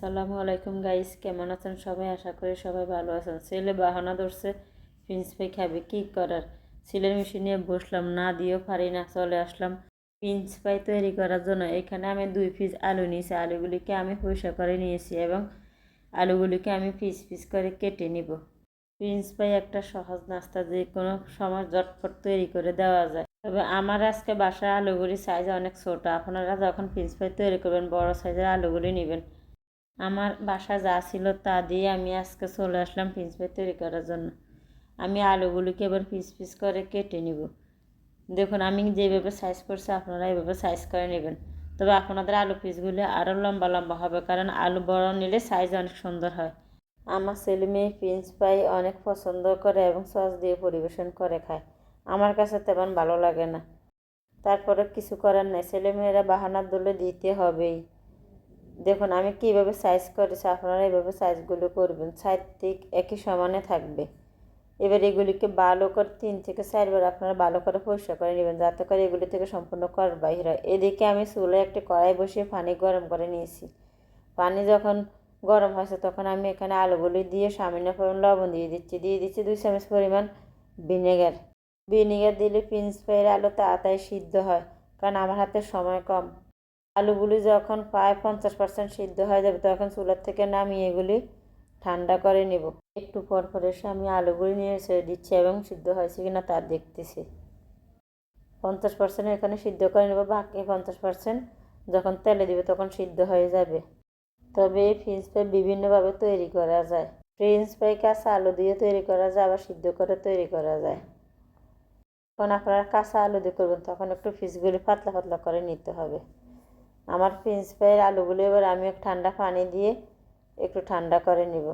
সালামু আলাইকুম গাইস, কেমন আছেন সবাই? আশা করি সবাই ভালো আছেন। ছেলে বাহানা ধরছে প্রিন্স ভাই খাবে, কী করার? ছেলের মেশিন বসলাম, না দিয়েও পারি না, চলে আসলাম। প্রিন্স পাই তৈরি করার জন্য এখানে আমি দুই পিস আলু নিয়েছি। আলুগুলিকে আমি পয়সা করে নিয়েছি এবং আলুগুলিকে আমি পিস পিস করে কেটে নিব। প্রিন্স পাই একটা সহজ নাস্তা, যে কোনো সময় ঝটফট তৈরি করে দেওয়া যায়। তবে আমার আজকে বাসায় আলুগুলি সাইজ অনেক ছোটো। আপনারা যখন প্রিন্স পাই তৈরি করবেন, বড় সাইজের আলুগুলি নেবেন। আমার বাসা যা ছিল তা দিয়ে আমি আজকে চলে আসলাম পিস পাই তৈরি করার জন্য। আমি আলুগুলিকে এবার পিস পিস করে কেটে নিব। দেখুন, আমি যেভাবে সাইজ করছি, আপনারা এইভাবে সাইজ করে নেবেন। তবে আপনাদের আলু পিসগুলি আরও লম্বা লম্বা হবে, কারণ আলু বড় নিলে সাইজ অনেক সুন্দর হয়। আমার ছেলে মেয়ে পিন্স পাই অনেক পছন্দ করে এবং সস দিয়ে পরিবেশন করে খায়। আমার কাছে তেমন ভালো লাগে না। তারপরে কিছু করার নেই ছেলেমেয়েরা বাহানার দলে দিতে হবেই। দেখুন, আমি কীভাবে সাইজ করেছি, আপনারা এইভাবে সাইজগুলো করবেন সাইড দিক একই সমানে থাকবে। এবার এগুলিকে ভালো করে তিন থেকে চারবার আপনারা ভালো করে পরিষ্কার করে নেবেন, যাতে করে এগুলি থেকে সম্পূর্ণ কর বাহির হয়। এদিকে আমি চুলে একটি কড়াই বসিয়ে পানি গরম করে নিয়েছি। পানি যখন গরম হয়েছে, তখন আমি এখানে আলুগুলি দিয়ে সামান্য পরিমাণ লবণ দিয়ে দিচ্ছি। দিয়ে দিচ্ছি দুই চামচ পরিমাণ ভিনেগার। ভিনেগার দিলে পিন্স ফ্রাইয়ের আলু তাড়াতাড়ি সিদ্ধ হয়, কারণ আমার হাতে সময় কম। আলুগুলি যখন প্রায় পঞ্চাশ পার্সেন্ট সিদ্ধ হয়ে যাবে, তখন চুলার থেকে নামিয়ে এগুলি ঠান্ডা করে নেব। একটু পর পর এসে আমি আলুগুলি নিয়ে ছেড়ে দিচ্ছি এবং সিদ্ধ হয়েছে কিনা তা দেখতেছি। পঞ্চাশ পার্সেন্ট এখানে সিদ্ধ করে নেব, বাকি পঞ্চাশ পার্সেন্ট যখন তেলে দিবে তখন সিদ্ধ হয়ে যাবে। তবে এই ফ্রেঞ্চ ফ্রাই বিভিন্নভাবে তৈরি করা যায়। ফ্রেঞ্চ ফ্রাই কাঁচা আলু দিয়ে তৈরি করা যায় আবার সিদ্ধ করে তৈরি করা যায়। যখন আপনারা কাঁচা আলু দিয়ে করবেন, তখন একটু ফিসগুলি পাতলা পাতলা করে নিতে হবে। আমার ফ্রেঞ্চ ফ্রাইয়ের আলুগুলো এবার আমি ঠান্ডা পানি দিয়ে একটু ঠান্ডা করে নিব।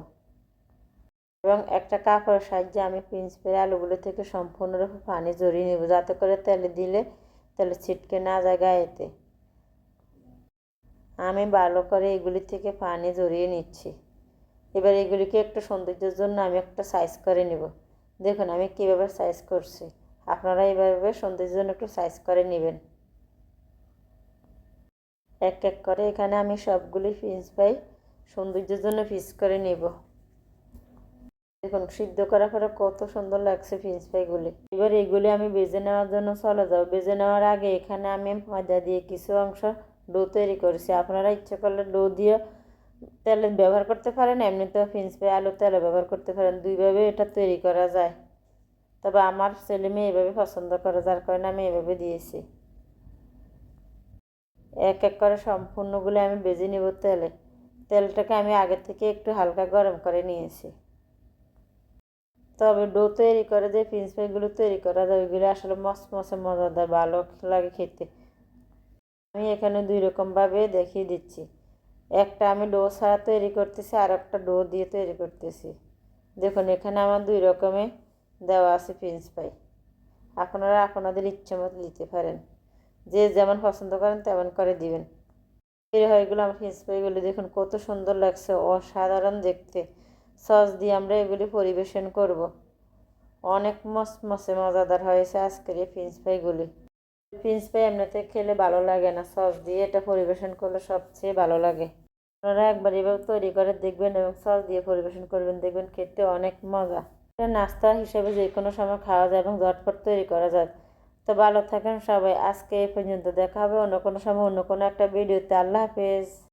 এবং একটা কাপড়ের সাহায্যে আমি ফ্রেঞ্চ ফ্রাইয়ের আলুগুলো থেকে সম্পূর্ণরূপে পানি জড়িয়ে নেব, যাতে করে তেলে দিলে তেলে ছিটকে না যায় গায়েতে। আমি ভালো করে এগুলি থেকে পানি জড়িয়ে নিচ্ছি। এবার এগুলিকে একটু সৌন্দর্যের জন্য আমি একটা সাইজ করে নেব। দেখুন আমি কীভাবে সাইজ করছি। আপনারা এইভাবে সৌন্দর্যের জন্য একটু সাইজ করে নেবেন। এক এক করে। এখানে আমি সবগুলি ফিস পাই সৌন্দর্যের জন্য ফিস করে নেব। দেখুন, সিদ্ধ করার পরে কত সুন্দর লাগছে ফিস পাইগুলি এবার এগুলি আমি বেজে নেওয়ার জন্য চলে যাব। বেজে নেওয়ার আগে এখানে আমি ময়দা দিয়ে কিছু অংশ ডো তৈরি করেছি। আপনারা ইচ্ছে করলে ডো দিয়ে তেলে ব্যবহার করতে পারেন, এমনিতেও ফিন্স পাই আলু তেলে ব্যবহার করতে পারেন। দুইভাবে এটা তৈরি করা যায়। তবে আমার ছেলে মেয়ে এভাবে পছন্দ করে, যার কারণে আমি এভাবে দিয়েছি। এক এক করে সম্পূর্ণগুলো আমি বেজে নেব তেলে। তেলটাকে আমি আগে থেকে একটু হালকা গরম করে নিয়েছি। তবে ডো তৈরি করে যে ফিন্স ফ্রাইগুলো তৈরি করা যায়, ওইগুলো আসলে মস মশে মজাদার, ভালো লাগে খেতে। আমি এখানে দুই রকমভাবে দেখিয়ে দিচ্ছি। একটা আমি ডো ছাড়া তৈরি করতেছি, আর একটা ডো দিয়ে তৈরি করতেছি। দেখুন, এখানে আমার দুই রকমে দেওয়া আছে ফিন্স ফ্রাই। আপনারা আপনাদের ইচ্ছে মতো দিতে পারেন। যে যেমন পছন্দ করেন তেমন করে দিবেন। এই হয়েগুলো আমার ফিন্স ফ্রাইগুলি দেখুন কত সুন্দর লাগছে, অসাধারণ দেখতে। সস দিয়ে আমরা এগুলি পরিবেশন করব। অনেক মস মসে মজাদার হয়েছে আজকের এই ফিন্স ফ্রাইগুলি ফিন্স ফ্রাই এমনিতে খেলে ভালো লাগে না, সস দিয়ে এটা পরিবেশন করলে সবচেয়ে ভালো লাগে। আপনারা একবার এভাবে তৈরি করে দেখবেন এবং সস দিয়ে পরিবেশন করবেন, দেখবেন খেতে অনেক মজা। এটা নাস্তা হিসেবে যে কোনো সময় খাওয়া যায় এবং ঝটপট তৈরি করা যায়। তো ভালো থাকেন সবাই। আজকে এই পর্যন্ত দেখা হবে। অন্য কোনো সময় অন্য কোনো একটা ভিডিওতে। আল্লাহ হাফেজ।